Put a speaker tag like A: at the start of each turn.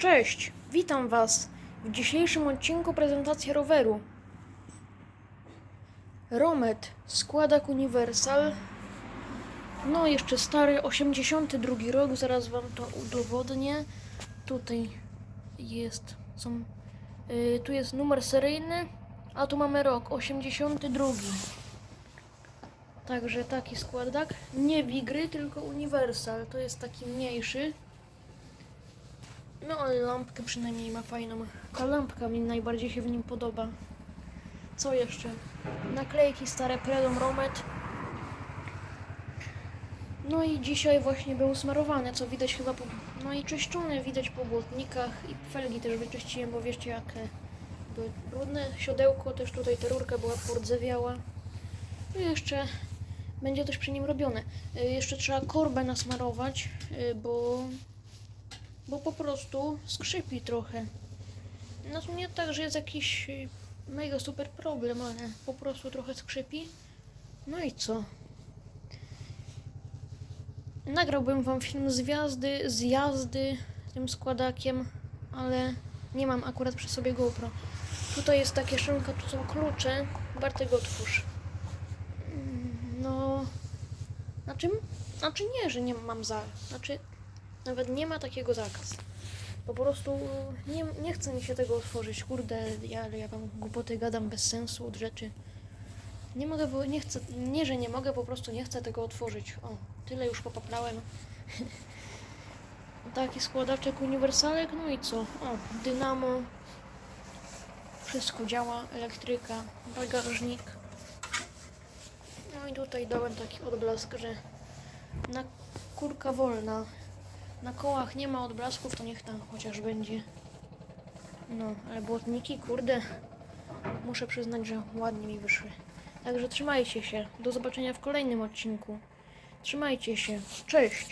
A: Cześć, witam Was w dzisiejszym odcinku prezentacji roweru. Romet, składak Universal. No, jeszcze stary, 82 rok, zaraz Wam to udowodnię. Tutaj jest, są, y, tu jest numer seryjny, a tu mamy rok 82. Także taki składak. Nie Wigry, tylko Universal. To jest taki mniejszy. No ale lampkę przynajmniej ma fajną. Ta lampka mi najbardziej się w nim podoba. Co jeszcze? Naklejki stare Predom Romet. No i dzisiaj właśnie był smarowany, co widać chyba po... No i czyszczony widać po błotnikach i felgi też wyczyściłem, bo wiecie jakie były brudne. Siodełko też tutaj, ta rurka była pordzewiała. No i jeszcze będzie też przy nim robione. Y, Jeszcze trzeba korbę nasmarować, y, bo bo po prostu skrzypi trochę. No to nie tak, że jest jakiś y, mega super problem, ale po prostu trochę skrzypi. No i co? Nagrałbym wam film z jazdy, z jazdy tym składakiem, ale nie mam akurat przy sobie GoPro. Tutaj jest ta kieszonka, tu są klucze. Bartek otwórz. Mm, No... Znaczy, znaczy nie, że nie mam za... Znaczy, nawet nie ma takiego zakazu. Po prostu nie, nie chce mi się tego otworzyć. Kurde, ja, ja wam głupoty gadam bez sensu od rzeczy. Nie mogę, bo nie chcę, nie, że nie mogę, po prostu nie chcę tego otworzyć. O, tyle już popaplałem. Taki składaczek uniwersalek, no i co? O, dynamo. Wszystko działa, elektryka, bagażnik. No i tutaj dałem taki odblask, że na kurka wolna. Na kołach nie ma odblasków, to niech tam chociaż będzie. No, ale błotniki, kurde, muszę przyznać, że ładnie mi wyszły. Także trzymajcie się. Do zobaczenia w kolejnym odcinku. Trzymajcie się. Cześć!